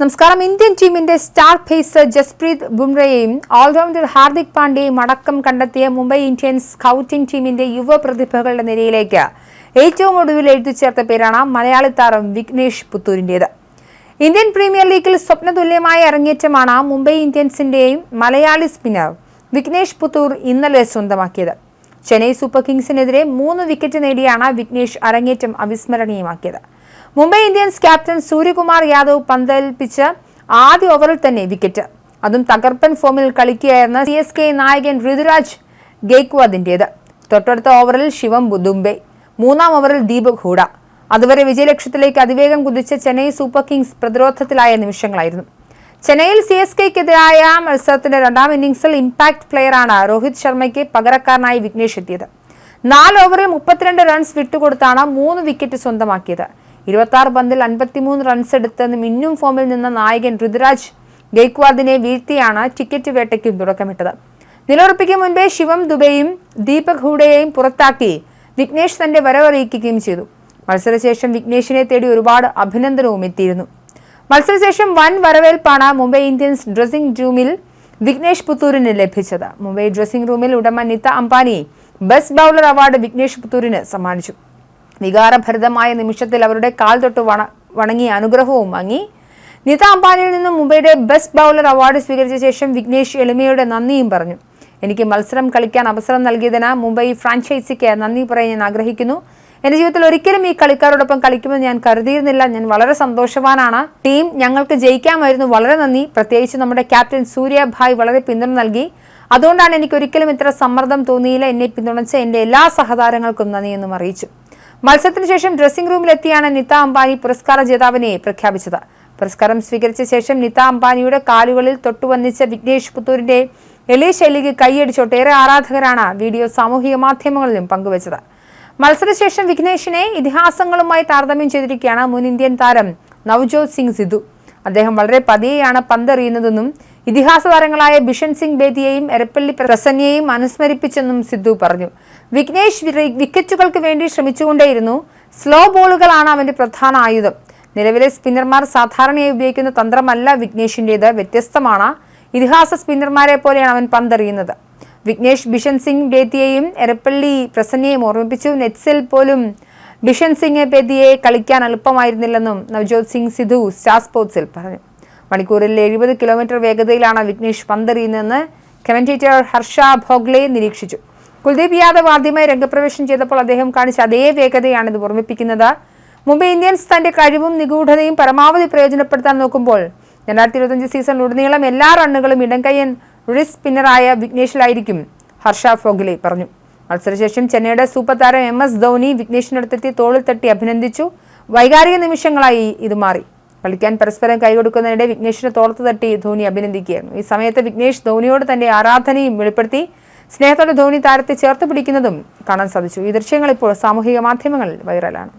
നമസ്കാരം. ഇന്ത്യൻ ടീമിന്റെ star pacer Jasprit ബുംറയെയും ഓൾറൗണ്ടർ ഹാർദിക് പാണ്ഡ്യയും അടക്കം കണ്ടെത്തിയ മുംബൈ ഇന്ത്യൻസ് സ്കൗട്ടിംഗ് ടീമിന്റെ യുവ പ്രതിഭകളുടെ നിരയിലേക്ക്. ഏറ്റവും ഒടുവിൽ എഴുതിച്ചേർത്ത പേരാണ് മലയാളി താരം വിഘ്നേഷ് പുത്തൂരിന്റേത്. ഇന്ത്യൻ പ്രീമിയർ ലീഗിൽ സ്വപ്നതുല്യമായ അരങ്ങേറ്റമാണ് മുംബൈ ഇന്ത്യൻസിന്റെയും മലയാളി സ്പിന്നർ വിഘ്നേഷ് പുത്തൂർ ഇന്നലെ സ്വന്തമാക്കിയത്. ചെന്നൈ സൂപ്പർ കിങ്സിനെതിരെ മൂന്ന് വിക്കറ്റ് നേടിയാണ് വിഘ്നേഷ് അരങ്ങേറ്റം അവിസ്മരണീയമാക്കിയത്. മുംബൈ ഇന്ത്യൻസ് ക്യാപ്റ്റൻ സൂര്യകുമാർ യാദവ് പന്തൽപ്പിച്ച ആദ്യ ഓവറിൽ തന്നെ വിക്കറ്റ്. അതും തകർപ്പൻ ഫോമിൽ കളിക്കുകയായിരുന്ന സി എസ് കെ നായകൻ ഋതുരാജ് ഗെയ്ക്വാദിന്റേത്. തൊട്ടടുത്ത ഓവറിൽ ശിവം ദുംബെ മൂന്നാം ഓവറിൽ ദീപക് ഹൂഡ. അതുവരെ വിജയലക്ഷ്യത്തിലേക്ക് അതിവേഗം കുതിച്ച ചെന്നൈ സൂപ്പർ കിങ്സ് പ്രതിരോധത്തിലായ നിമിഷങ്ങളായിരുന്നു. ചെന്നൈയിൽ സി എസ് കെക്കെതിരായ മത്സരത്തിന്റെ രണ്ടാം ഇന്നിംഗ്സിൽ ഇമ്പാക്ട് പ്ലെയറാണ് രോഹിത് ശർമ്മയ്ക്ക് പകരക്കാരനായി വിഘ്നേഷ് എത്തിയത്. നാല് ഓവറിൽ മുപ്പത്തിരണ്ട് റൺസ് വിട്ടുകൊടുത്താണ് മൂന്ന് വിക്കറ്റ് സ്വന്തമാക്കിയത്. ഇരുപത്തി പന്തിൽ അൻപത്തിമൂന്ന് റൺസ് എടുത്ത് മിന്നും ഫോമിൽ നിന്ന നായകൻ ഋതുരാജ് ഗെയ്ക്വാദിനെ വീഴ്ത്തിയാണ് ടിക്കറ്റ് വേട്ടയ്ക്ക് തുടക്കമിട്ടത്. നിലയുറപ്പിക്കും മുൻപേ ശിവം ദുബെയും ദീപക് ഹൂഡയെയും പുറത്താക്കി വിഘ്നേഷ് തന്റെ വരവറിയിക്കുകയും ചെയ്തു. മത്സരശേഷം വിഘ്നേഷിനെ തേടി ഒരുപാട് അഭിനന്ദനവും എത്തിയിരുന്നു. മത്സരശേഷം വൻ വരവേൽപ്പാണ് മുംബൈ ഇന്ത്യൻസ് ഡ്രസ്സിംഗ് റൂമിൽ വിഘ്നേഷ് പുത്തൂരിന് ലഭിച്ചത്. മുംബൈ ഡ്രസ്സിംഗ് റൂമിൽ ഉടമ Nita Ambani best bowler award Vignesh പുത്തൂരിന് സമ്മാനിച്ചു. വികാരഭരിതമായ നിമിഷത്തിൽ അവരുടെ കാൽ തൊട്ട് വണ വണങ്ങി അനുഗ്രഹവും വാങ്ങി നിത അംബാനിയിൽ നിന്നും മുംബൈയുടെ ബെസ്റ്റ് ബൗളർ അവാർഡ് സ്വീകരിച്ച ശേഷം വിഘ്നേഷ് എളിമയുടെ നന്ദിയും പറഞ്ഞു. എനിക്ക് മത്സരം കളിക്കാൻ അവസരം നൽകിയതിന് മുംബൈ ഫ്രാഞ്ചൈസിക്ക് നന്ദി പറയാൻ ഞാൻ ആഗ്രഹിക്കുന്നു. എന്റെ ജീവിതത്തിൽ ഒരിക്കലും ഈ കളിക്കാരോടൊപ്പം കളിക്കുമെന്ന് ഞാൻ കരുതിയിരുന്നില്ല. ഞാൻ വളരെ സന്തോഷവാനാണ്. ടീം ഞങ്ങൾക്ക് ജയിക്കാമായിരുന്നു. വളരെ നന്ദി. പ്രത്യേകിച്ച് നമ്മുടെ ക്യാപ്റ്റൻ സൂര്യഭായ് വളരെ പിന്തുണ നൽകി. അതുകൊണ്ടാണ് എനിക്ക് ഒരിക്കലും ഇത്ര സമ്മർദ്ദം തോന്നിയില്ല. എന്നെ പിന്തുണച്ച എന്റെ എല്ലാ സഹതാരങ്ങൾക്കും നന്ദിയെന്നും അറിയിച്ചു. മത്സരത്തിന് ശേഷം ഡ്രസ്സിംഗ് റൂമിലെത്തിയാണ് നിത അംബാനി പുരസ്കാര ജേതാവിനെ പ്രഖ്യാപിച്ചത്. പുരസ്കാരം സ്വീകരിച്ച ശേഷം നിത അംബാനിയുടെ കാലുകളിൽ തൊട്ടുവന്നിച്ച വിഘ്നേഷ് പുത്തൂരിന്റെ എളിയ ശൈലിക്ക് കൈയടിച്ചോട്ട് ഏറെ ആരാധകരാണ് വീഡിയോ സാമൂഹിക മാധ്യമങ്ങളിലും പങ്കുവച്ചത്. മത്സരശേഷം വിഘ്നേഷിനെ ഇതിഹാസങ്ങളുമായി താരതമ്യം ചെയ്തിരിക്കുകയാണ് മുൻ ഇന്ത്യൻ താരം നവ്ജോത് സിംഗ് സിദ്ധു. അദ്ദേഹം വളരെ പതിയെയാണ് പന്തെറിയുന്നതെന്നും ഇതിഹാസ താരങ്ങളായ ബിഷൻ സിംഗ് ബേദിയെയും എരപ്പള്ളി പ്രസന്നയെയും അനുസ്മരിപ്പിച്ചെന്നും സിദ്ധു പറഞ്ഞു. വിഘ്നേഷ് വിക്കറ്റുകൾക്ക് വേണ്ടി ശ്രമിച്ചുകൊണ്ടേയിരുന്നു. സ്ലോ ബോളുകളാണ് അവന്റെ പ്രധാന ആയുധം. നിലവിലെ സ്പിന്നർമാർ സാധാരണയായി ഉപയോഗിക്കുന്ന തന്ത്രമല്ല വിഘ്നേഷിന്റേത്. വ്യത്യസ്തമാണ്. ഇതിഹാസ സ്പിന്നർമാരെ പോലെയാണ് അവൻ പന്തെറിയുന്നത്. വിഘ്നേഷ് ബിഷൻ സിംഗ് ബേദിയെയും എരപ്പള്ളി പ്രസന്നയെയും ഓർമ്മിപ്പിച്ചു. നെറ്റ്സിൽ പോലും ബിഷൻ സിംഗ് ബേദിയെ കളിക്കാൻ എളുപ്പമായിരുന്നില്ലെന്നും നവജോത് സിംഗ് സിധു സ്റ്റാർ സ്പോർട്സിൽ പറഞ്ഞു. മണിക്കൂറിൽ എഴുപത് കിലോമീറ്റർ വേഗതയിലാണ് വിഘ്നേഷ് പന്തറിയുന്നതെന്ന് കമന്റേറ്റർ ഹർഷ ഭോഗ്ലെ നിരീക്ഷിച്ചു. കുൽദീപ് യാദവ് ആദ്യമായി രംഗപ്രവേശം ചെയ്തപ്പോൾ അദ്ദേഹം കാണിച്ച അതേ വേഗതയാണ് ഇത് ഓർമ്മിപ്പിക്കുന്നത്. മുംബൈ ഇന്ത്യൻസ് തന്റെ കഴിവും നിഗൂഢതയും പരമാവധി പ്രയോജനപ്പെടുത്താൻ നോക്കുമ്പോൾ രണ്ടായിരത്തി ഇരുപത്തഞ്ച് സീസണിലുടനീളം എല്ലാ റണ്ണുകളും ഇടംകയ്യൻ റിസ് സ്പിന്നറായ വിഘ്നേഷിലായിരിക്കും ഹർഷ ഫോഗിലെ പറഞ്ഞു. മത്സരശേഷം ചെന്നൈയുടെ സൂപ്പർ താരം എം എസ് ധോനി വിഘ്നേഷിനടുത്തെത്തി തോളിൽ തട്ടി അഭിനന്ദിച്ചു. വൈകാരിക നിമിഷങ്ങളായി ഇത് മാറി. കളിക്കാൻ പരസ്പരം കൈകൊടുക്കുന്നതിനിടെ വിഘ്നേഷിനെ തോർത്ത് തട്ടി ധോനി അഭിനന്ദിക്കുകയായിരുന്നു. ഈ സമയത്ത് വിഘ്നേഷ് ധോനിയോട് തന്റെ ആരാധനയും വെളിപ്പെടുത്തി സ്നേഹത്തോടെ ധോനി താരത്തെ ചേർത്ത് പിടിക്കുന്നതും കാണാൻ സാധിച്ചു. ഈ ദൃശ്യങ്ങൾ ഇപ്പോൾ സാമൂഹിക മാധ്യമങ്ങളിൽ വൈറലാണ്.